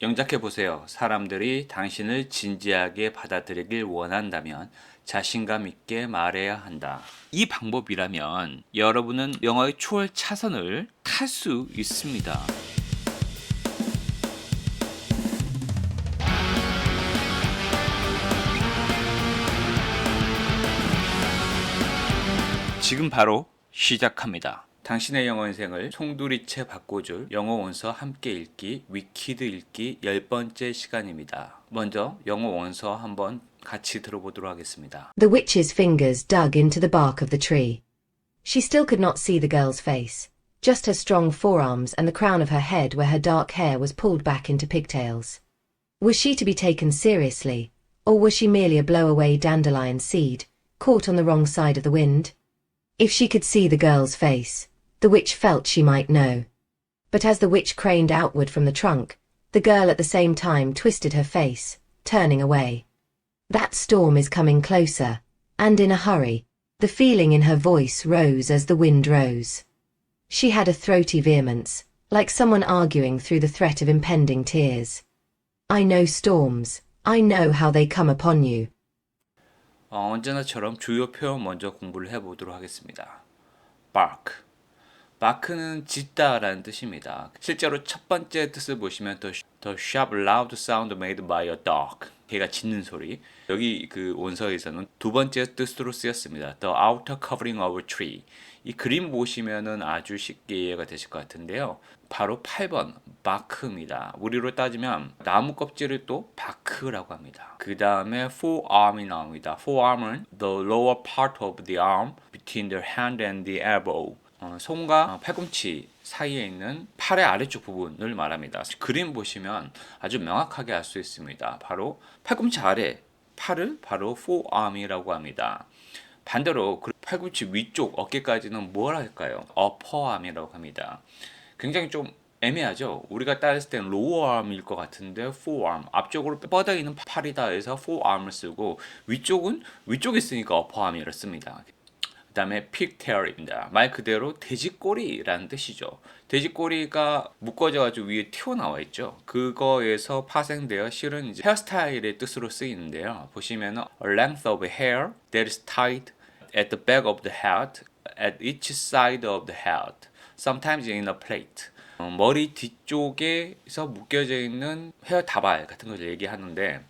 영작해 보세요. 사람들이 당신을 진지하게 받아들이길 원한다면 자신감 있게 말해야 한다. 이 방법이라면 여러분은 영어의 초월 차선을 탈 수 있습니다. 지금 바로 시작합니다. 당신의 영어 인생을 송두리째 바꿔줄 영어 원서 함께 읽기 위키드 읽기 열 번째 시간입니다. 먼저 영어 원서 한번 같이 들어보도록 하겠습니다. The witch's fingers dug into the bark of the tree. She still could not see the girl's face, just her strong forearms and the crown of her head where her dark hair was pulled back into pigtails. Was she to be taken seriously, or was she merely a blow-away dandelion seed, caught on the wrong side of the wind? If she could see the girl's face, the witch felt she might know. But as the witch craned outward from the trunk, the girl at the same time twisted her face, turning away. That storm is coming closer, and in a hurry. The feeling in her voice rose as the wind rose. She had a throaty vehemence, like someone arguing through the threat of impending tears. I know storms. I know how they come upon you. 어, 언제나처럼 주요 표현 먼저 공부를 해보도록 하겠습니다. bark. bark는 짖다라는 뜻입니다. 실제로 첫 번째 뜻을 보시면 the, the sharp loud sound made by a dog. 개가 짖는 소리. 여기 그 원서에서는 두 번째 뜻으로 쓰였습니다. The outer covering of a tree. 이 그림 보시면은 아주 쉽게 이해가 되실 것 같은데요. 바로 8번 바크입니다. 우리로 따지면 나무 껍질을 또 바크라고 합니다. 그 다음에 forearm이 나옵니다. forearm은 the lower part of the arm between the hand and the elbow. 어, 손과 어, 팔꿈치 사이에 있는 팔의 아래쪽 부분을 말합니다. 그림 보시면 아주 명확하게 알 수 있습니다. 바로 팔꿈치 아래 팔을 바로 forearm이라고 합니다. 반대로 그 팔꿈치 위쪽 어깨까지는 뭘 할까요? upperarm이라고 합니다. 굉장히 좀 애매하죠. 우리가 따졌을 lower arm일 것 같은데 forearm 앞쪽으로 뻗어 있는 팔이다 해서 forearm을 쓰고 위쪽은 위쪽에 쓰니까 upper arm을 씁니다. 그 다음에 pigtail입니다. 말 그대로 돼지꼬리라는 뜻이죠. 돼지꼬리가 묶어져가지고 위에 튀어나와 있죠. 그거에서 파생되어 실은 이제 헤어스타일의 뜻으로 쓰이는데요. 보시면은 a length of hair that is tied at the back of the head at each side of the head, sometimes in a plate. 어, 머리 뒤쪽에서 묶여져 있는 헤어 다발 같은 걸 얘기하는데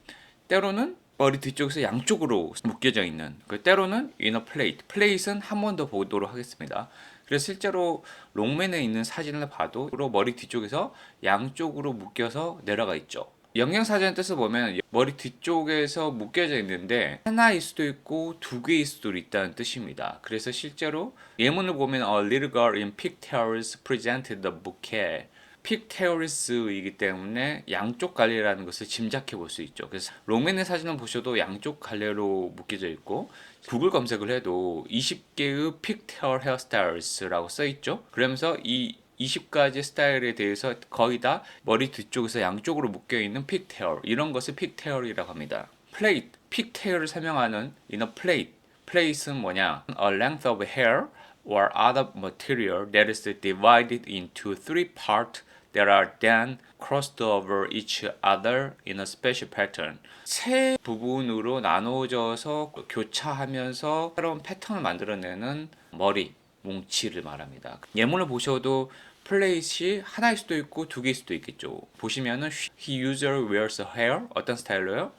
때로는 머리 뒤쪽에서 양쪽으로 묶여져 있는 그 때로는 이너 플레이트 플레이트는 한 번 더 보도록 하겠습니다. 그래서 실제로 롱맨에 있는 사진을 봐도 머리 뒤쪽에서 양쪽으로 묶여서 내려가 있죠. 영양사전 뜻을 보면 머리 뒤쪽에서 묶여져 있는데 하나일 수도 있고 두 개일 수도 있다는 뜻입니다. 그래서 실제로 예문을 보면 A little girl in pigtails presented the bouquet. 픽테어리스이기 때문에 양쪽 갈래라는 것을 짐작해 볼 수 있죠. 그래서 롱맨의 사진을 보셔도 양쪽 갈래로 묶여져 있고 구글 검색을 해도 20개의 픽테어 헤어스타일스라고 써 있죠. 그러면서 이 20가지 스타일에 대해서 거의 다 머리 뒤쪽에서 양쪽으로 묶여 있는 픽테어 이런 것을 픽테어이라고 합니다. 플레이트 픽테어를 설명하는 이너 플레이트 플레이트는 뭐냐? A length of hair or other material that is divided into three parts that are then crossed over each other in a special pattern. 세 부분으로 나누어져서 교차하면서 새로운 패턴을 만들어내는 머리, 뭉치를 말합니다. 예문을 보셔도 플레이시 하나일 수도 있고 두 개일 수도 있겠죠. 보시면은 he usually wears a hair 어떤 스타일로요?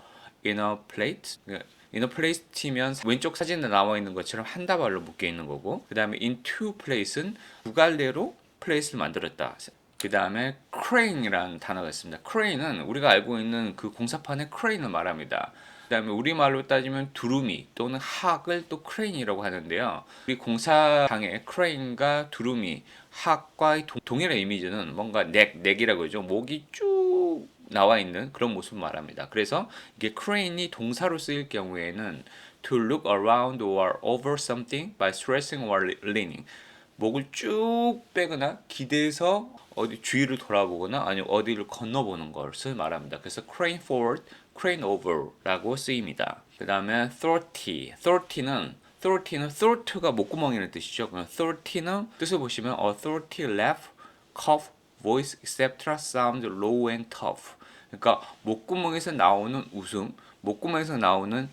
in a plate in a place면 왼쪽 사진에 나와 있는 것처럼 한 다발로 묶여 있는 거고 그 다음에 in two place는 두 갈래로 플레이스를 만들었다. 그 다음에 crane이라는 단어가 있습니다. crane은 우리가 알고 있는 그 공사판의 crane을 말합니다. 그 다음에 우리말로 따지면 두루미 또는 학을 또 crane이라고 하는데요. 우리 공사장의 crane과 두루미, 학과의 동일한 이미지는 뭔가 넥, 넥이라고 하죠. 목이 쭉 나와 있는 그런 모습을 말합니다. 그래서 이게 crane이 동사로 쓰일 경우에는 to look around or over something by stressing or leaning 목을 쭉 빼거나 기대서 어디 주위를 돌아보거나 아니면 어디를 건너보는 것을 말합니다. 그래서 crane forward, crane over라고 쓰입니다. 그 다음에 throaty, throaty는 throaty는 throat가 목구멍이라는 뜻이죠. 그럼 throaty는 뜻을 보시면 a throaty laugh, cough, voice, etc. sound low and tough. 그러니까 목구멍에서 나오는 웃음, 목구멍에서 나오는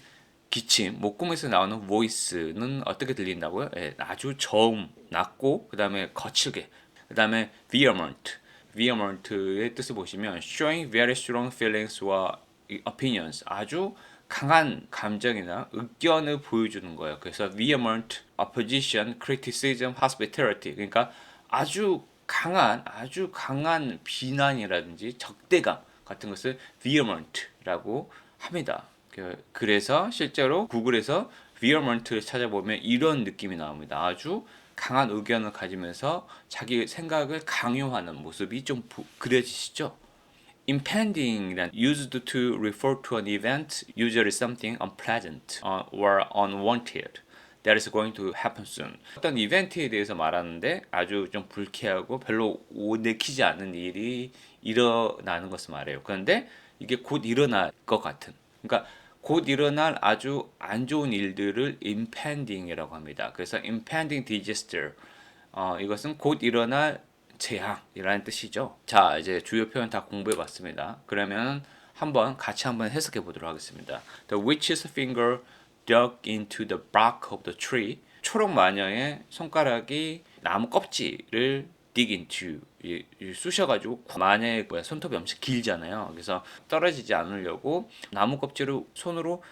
기침, 목구멍에서 나오는 voice는 어떻게 들린다고요? 예, 아주 저음, 낮고 그 다음에 거칠게. 그 다음에 vehement. vehement의 뜻을 보시면 showing very strong feelings와 opinions 아주 강한 감정이나 의견을 보여주는 거예요. 그래서 vehement opposition, criticism, hospitality. 그러니까 아주 강한 아주 강한 비난이라든지 적대감 같은 것을 vehement라고 합니다. 그- 그래서 실제로 구글에서 vehement를 찾아보면 이런 느낌이 나옵니다. 아주 강한 의견을 가지면서 자기 생각을 강요하는 모습이 좀 보- 그려지시죠? impending이란 used to refer to an event, usually something unpleasant uh, or unwanted that is going to happen soon. 어떤 이벤트에 대해서 말하는데 아주 좀 불쾌하고 별로 오- 내키지 않는 일이 일어나는 것을 말해요. 그런데 이게 곧 일어날 것 같은. 그러니까 곧 일어날 아주 안 좋은 일들을 impending이라고 합니다. 그래서 impending disaster 어, 이것은 곧 일어날 재앙이라는 뜻이죠. 자, 이제 주요 표현 다 공부해 봤습니다. 그러면 한번 같이 한번 해석해 보도록 하겠습니다. The witch's finger dug into the bark of the tree. 초록 마녀의 손가락이 나무 껍질을 dig into 이- 이 쑤셔가지고 마녀의 뭐야, 손톱이 엄청 길잖아요. 그래서 떨어지지 않으려고 나무 껍질을 손으로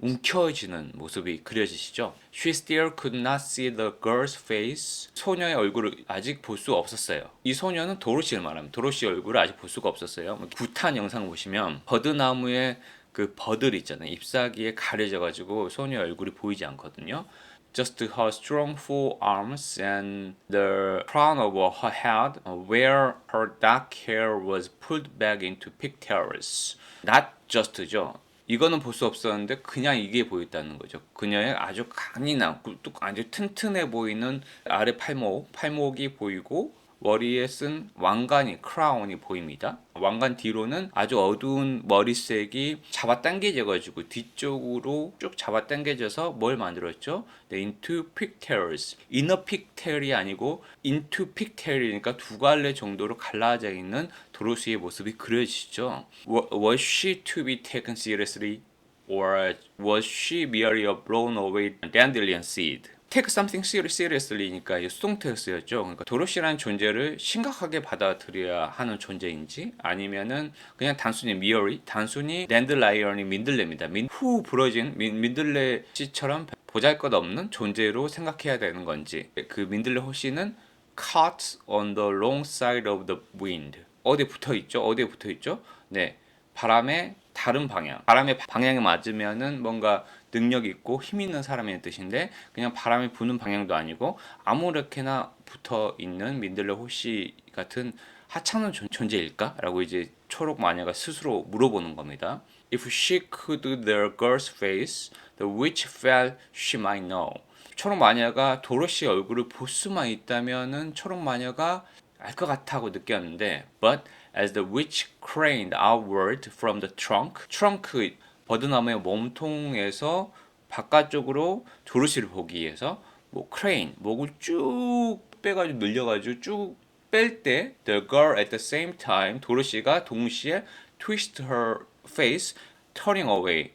움켜쥐는 모습이 그려지시죠. She still could not see the girl's face. 소녀의 얼굴을 아직 볼 수 없었어요. 이 소녀는 도로시를 말합니다. 도로시 얼굴을 아직 볼 수가 없었어요. 뭐 구탄 영상 보시면 버드나무의 그 버들 있잖아요. 잎사귀에 가려져 가지고 소녀 얼굴이 보이지 않거든요. Just her strong forearms and the crown of her head, uh, where her dark hair was pulled back into pigtails. Not just죠. 이거는 볼 수 없었는데 그냥 이게 보였다는 거죠. 그녀의 아주 강인한, 뚝 아주 튼튼해 보이는 아래 팔목, 팔목이 보이고 머리에 쓴 왕관이 크라운이 보입니다. 왕관 뒤로는 아주 어두운 머리색이 잡아당겨져 가지고 뒤쪽으로 쭉 잡아당겨져서 뭘 만들었죠? 네, into pigtails. inner pigtail이 아니고 into pigtail이니까 두 갈래 정도로 갈라져 있는 도로시의 모습이 그려지죠. Wa- Was she to be taken seriously? Or was she merely a blown away dandelion seed? Take something ser- seriously니까 이 수동태였죠. 그러니까 도로시라는 존재를 심각하게 받아들여야 하는 존재인지 아니면은 그냥 단순히 merely 단순히 랜드라이언이 민들레입니다. 민, 후 부러진 민, 민들레 씨처럼 보잘것없는 존재로 생각해야 되는 건지 그 민들레 호씨는 caught on the wrong side of the wind 어디에 붙어 있죠? 어디에 붙어 있죠? 네 바람의 다른 방향 바람의 방향에 맞으면은 뭔가 능력 있고 힘 있는 사람의 뜻인데 그냥 바람이 부는 방향도 아니고 아무렇게나 붙어 있는 민들레 호씨 같은 하찮은 존- 존재일까라고 이제 초록 마녀가 스스로 물어보는 겁니다. If she could the girl's face, the witch felt she might know. 초록 마녀가 도로시 얼굴을 볼 수만 있다면은 초록 마녀가 알 것 같다고 느꼈는데, but as the witch craned outward from the trunk, 트렁크 버드나무의 몸통에서 바깥쪽으로 도로시를 보기 위해서 뭐 crane 목을 쭉 빼가지고 늘려가지고 쭉 뺄 때 the girl at the same time 도로시가 동시에 twist her face turning away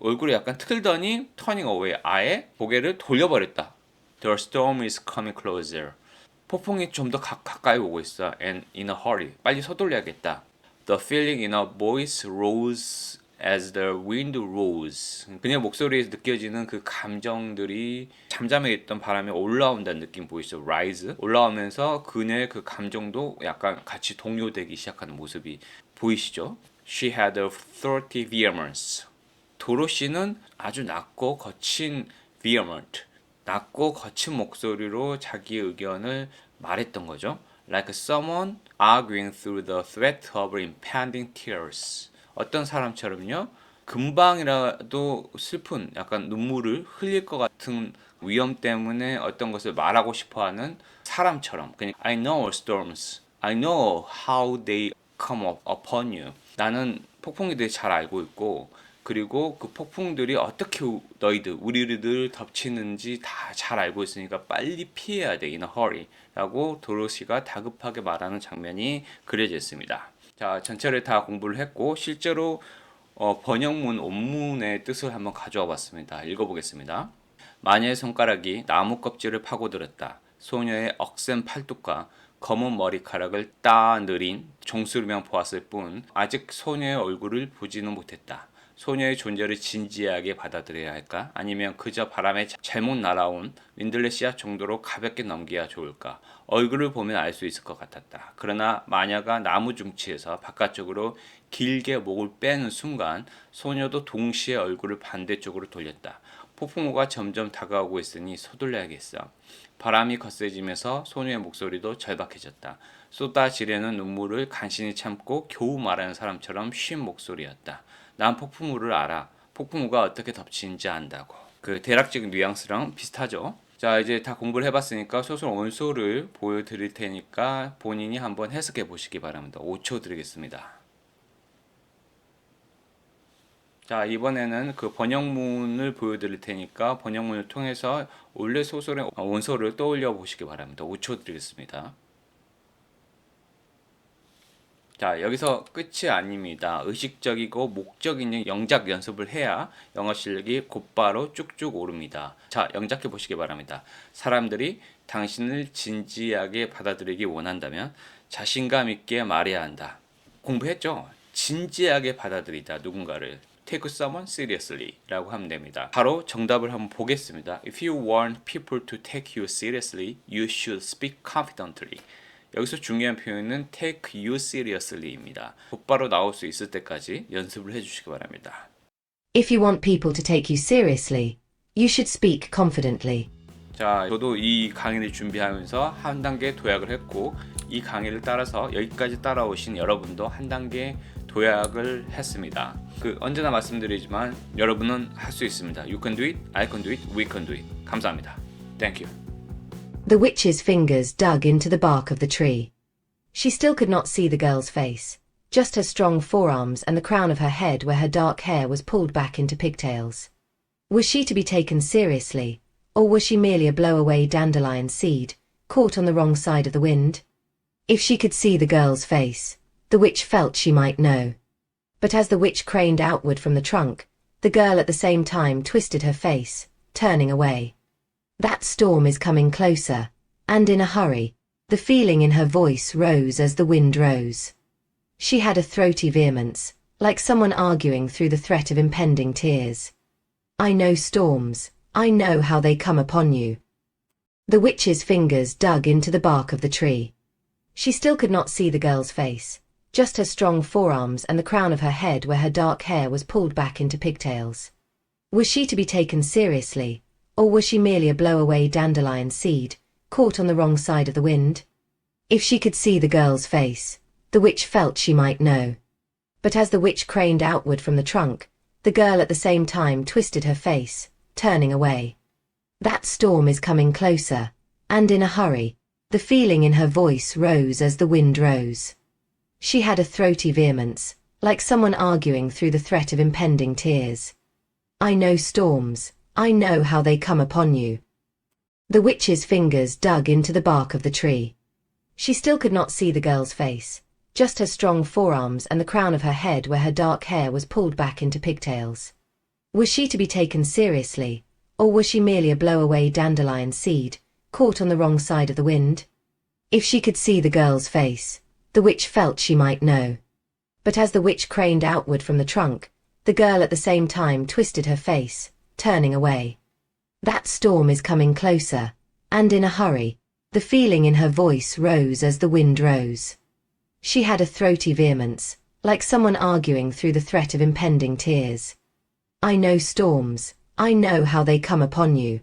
얼굴이 약간 틀더니 turning away 아예 고개를 돌려버렸다. The storm is coming closer. 폭풍이 좀 더 가까이 오고 있어. And in a hurry. 빨리 서둘러야겠다. The feeling in her voice rose as the wind rose. 그녀 목소리에서 느껴지는 그 감정들이 잠잠해 있던 바람에 올라온다는 느낌 보이시죠? Rise. 올라오면서 그녀의 그 감정도 약간 같이 동요되기 시작하는 모습이 보이시죠? She had a throaty vehemence. 도로시는 아주 낮고 거친 vehement, 낮고 거친 목소리로 자기 의견을 말했던 거죠. Like someone arguing through the threat of impending tears. 어떤 사람처럼요. 금방이라도 슬픈 약간 눈물을 흘릴 것 같은 위험 때문에 어떤 것을 말하고 싶어하는 사람처럼. 그냥 I know storms. I know how they come up upon you. 나는 폭풍에 대해 잘 알고 있고 그리고 그 폭풍들이 어떻게 우- 너희들 우리를 덮치는지 다 잘 알고 있으니까 빨리 피해야 돼 in a hurry 라고 도로시가 다급하게 말하는 장면이 그려져 있습니다. 자, 전체를 다 공부를 했고 실제로 어, 번역문 원문의 뜻을 한번 가져와 봤습니다. 읽어보겠습니다. 마녀의 손가락이 나무 껍질을 파고들었다. 소녀의 억센 팔뚝과 검은 머리카락을 따 느린 종수리만 보았을 뿐 아직 소녀의 얼굴을 보지는 못했다. 소녀의 존재를 진지하게 받아들여야 할까? 아니면 그저 바람에 자- 잘못 날아온 윈들레 씨앗 정도로 가볍게 넘겨야 좋을까? 얼굴을 보면 알 수 있을 것 같았다. 그러나 마녀가 나무 중치에서 바깥쪽으로 길게 목을 빼는 순간 소녀도 동시에 얼굴을 반대쪽으로 돌렸다. 폭풍우가 점점 다가오고 있으니 서둘러야겠어. 바람이 거세지면서 소녀의 목소리도 절박해졌다. 쏟아지려는 눈물을 간신히 참고 겨우 말하는 사람처럼 쉰 목소리였다. 난 폭풍우를 알아. 폭풍우가 어떻게 덮치는지 안다고. 그 대략적인 뉘앙스랑 비슷하죠. 자 이제 다 공부를 해봤으니까 소설 원소를 보여드릴 테니까 본인이 한번 해석해 보시기 바랍니다. 5초 드리겠습니다. 자 이번에는 그 번역문을 보여드릴 테니까 번역문을 통해서 원래 소설의 원소를 떠올려 보시기 바랍니다. 5초 드리겠습니다. 자 여기서 끝이 아닙니다. 의식적이고 목적 있는 영작 연습을 해야 영어 실력이 곧바로 쭉쭉 오릅니다. 자 영작해 보시기 바랍니다. 사람들이 당신을 진지하게 받아들이기 원한다면 자신감 있게 말해야 한다. 공부했죠? 진지하게 받아들이다 누군가를 take someone seriously 라고 하면 됩니다. 바로 정답을 한번 보겠습니다. If you want people to take you seriously, you should speak confidently. 여기서 중요한 표현은 take you seriously입니다. 곧바로 나올 수 있을 때까지 연습을 해주시기 바랍니다. If you want people to take you seriously, you should speak confidently. 자, 저도 이 강의를 준비하면서 한 단계 도약을 했고 이 강의를 따라서 여기까지 따라오신 여러분도 한 단계 도약을 했습니다. 그 언제나 말씀드리지만 여러분은 할 수 있습니다. You can do it, I can do it, we can do it. 감사합니다. Thank you. The witch's fingers dug into the bark of the tree. She still could not see the girl's face, just her strong forearms and the crown of her head where her dark hair was pulled back into pigtails. Was she to be taken seriously, or was she merely a blow-away dandelion seed, caught on the wrong side of the wind? If she could see the girl's face, the witch felt she might know. But as the witch craned outward from the trunk, the girl at the same time twisted her face, turning away. That storm is coming closer, and in a hurry. The feeling in her voice rose as the wind rose. She had a throaty vehemence, like someone arguing through the threat of impending tears. I know storms, I know how they come upon you. The witch's fingers dug into the bark of the tree. She still could not see the girl's face, just her strong forearms and the crown of her head where her dark hair was pulled back into pigtails. Was she to be taken seriously, or was she merely a blow-away dandelion seed, caught on the wrong side of the wind? If she could see the girl's face, the witch felt she might know. But as the witch craned outward from the trunk, the girl at the same time twisted her face, turning away. That storm is coming closer, and in a hurry. The feeling in her voice rose as the wind rose. She had a throaty vehemence, like someone arguing through the threat of impending tears. I know storms, I know how they come upon you. The witch's fingers dug into the bark of the tree. She still could not see the girl's face, just her strong forearms and the crown of her head where her dark hair was pulled back into pigtails. Was she to be taken seriously, or was she merely a blow-away dandelion seed, caught on the wrong side of the wind? If she could see the girl's face, the witch felt she might know. But as the witch craned outward from the trunk, the girl at the same time twisted her face, turning away. That storm is coming closer, and in a hurry. The feeling in her voice rose as the wind rose. She had a throaty vehemence, like someone arguing through the threat of impending tears. I know storms, I know how they come upon you.